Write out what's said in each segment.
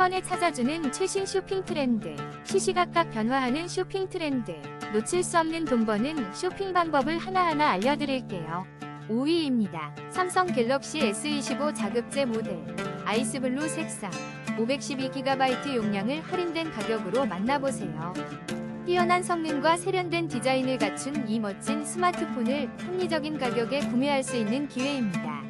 번에 찾아주는 최신 쇼핑 트렌드, 시시각각 변화하는 쇼핑 트렌드, 놓칠 수 없는 돈 버는 쇼핑 방법을 하나하나 알려드릴게요. 5위입니다. 삼성 갤럭시 S25 자급제 모델, 아이스블루 색상, 512GB 용량을 할인된 가격으로 만나보세요. 뛰어난 성능과 세련된 디자인을 갖춘 이 멋진 스마트폰을 합리적인 가격에 구매할 수 있는 기회입니다.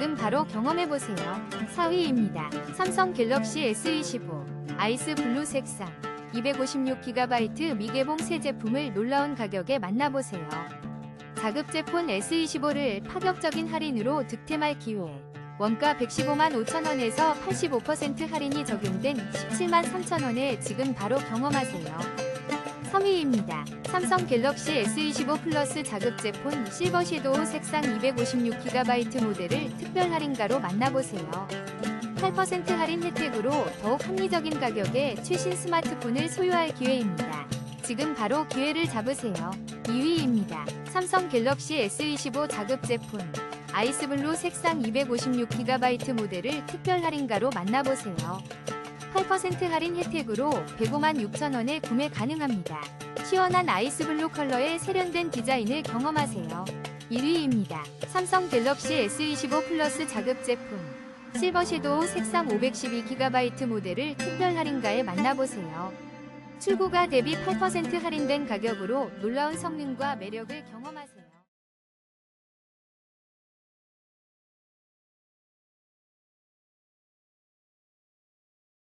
지금 바로 경험해보세요. 4위입니다. 삼성 갤럭시 S25 아이스 블루 색상 256GB 미개봉 새 제품을 놀라운 가격에 만나보세요. 자급제 폰 S25를 파격적인 할인으로 득템할 기회. 원가 115만 5천원에서 85% 할인이 적용된 17만 3천원에 지금 바로 경험하세요. 3위입니다. 삼성 갤럭시 S25 플러스 자급제 폰 실버 섀도우 색상 256GB 모델을 특별 할인가로 만나보세요. 8% 할인 혜택으로 더욱 합리적인 가격에 최신 스마트폰을 소유할 기회입니다. 지금 바로 기회를 잡으세요. 2위입니다. 삼성 갤럭시 S25 자급제 폰 아이스블루 색상 256GB 모델을 특별 할인가로 만나보세요. 8% 할인 혜택으로 105만 6천원에 구매 가능합니다. 시원한 아이스블루 컬러의 세련된 디자인을 경험하세요. 1위입니다. 삼성 갤럭시 S25 플러스 자급 제품 실버 섀도우 색상 512GB 모델을 특별 할인가에 만나보세요. 출고가 대비 8% 할인된 가격으로 놀라운 성능과 매력을 경험하세요.